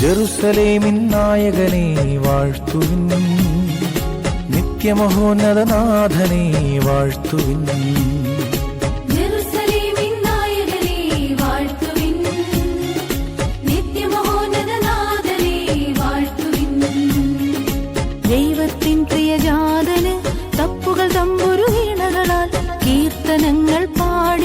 ജെറുസലേമിൻ നായകനെ വാഴ്ത്തുവിൻ. നിത്യമഹോന്നതനാഥനെ വാഴ്ത്തുവിൻ. ദൈവത്തിൻ പ്രിയജാതന് തപ്പുകൾ തമ്പുരു കീർത്തനങ്ങൾ പാടി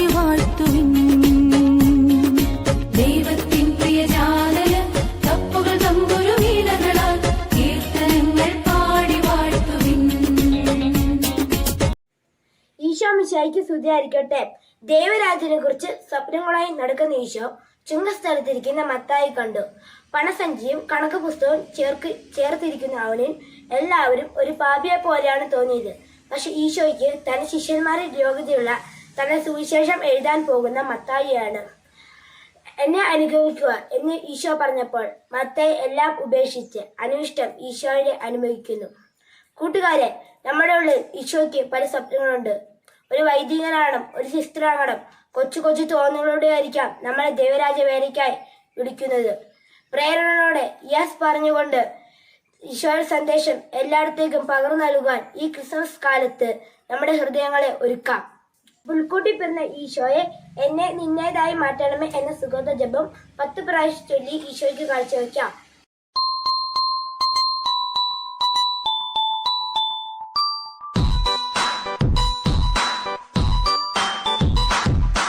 ഈശോ മിശായിക്ക് സ്തുതിയായിരിക്കട്ടെ. ദേവരാജനെ കുറിച്ച് സ്വപ്നങ്ങളായി നടക്കുന്ന ഈശോ ചുങ്കസ്ഥലത്തിരിക്കുന്ന മത്തായി കണ്ടു. പണസഞ്ചിയും കണക്ക് പുസ്തകവും ചേർക്ക് ചേർത്തിരിക്കുന്ന അവനിൽ എല്ലാവരും ഒരു പാപിയെ പോലെയാണ് തോന്നിയത്. പക്ഷെ ഈശോയ്ക്ക് തന്റെ ശിഷ്യന്മാരെ യോഗ്യതയുള്ള തന്റെ സുവിശേഷം എഴുതാൻ പോകുന്ന മത്തായിയാണ്. എന്നെ അനുഗമിക്കുക എന്ന് ഈശോ പറഞ്ഞപ്പോൾ മത്തായി എല്ലാം ഉപേക്ഷിച്ച് അനിഷ്ടം ഈശോയെ അനുഭവിക്കുന്നു. കൂട്ടുകാരെ നമ്മുടെ ഉള്ളിൽ ഈശോയ്ക്ക് പല സ്വപ്നങ്ങളുണ്ട്. ഒരു വൈദികനാകണം ഒരു സിസ്റ്ററാകണം കൊച്ചു കൊച്ചു തോന്നുകളോടെ ആയിരിക്കാം നമ്മളെ ദേവരാജ വേലയ്ക്കായി വിളിക്കുന്നത്. പ്രേരണയോടെ യെസ് പറഞ്ഞുകൊണ്ട് ഈശോയുടെ സന്ദേശം എല്ലായിടത്തേക്കും പകർന്നു നൽകുവാൻ ഈ ക്രിസ്മസ് കാലത്ത് നമ്മുടെ ഹൃദയങ്ങളെ ഒരുക്കാം. പുൽക്കൂട്ടി പിറന്ന ഈശോയെ എന്നെ നിന്നേതായി മാറ്റണമേ എന്ന സുഗന്ധ ജപം പത്ത് പ്രാവശ്യം ചൊല്ലി ഈശോയ്ക്ക് കാഴ്ചവെക്കാം.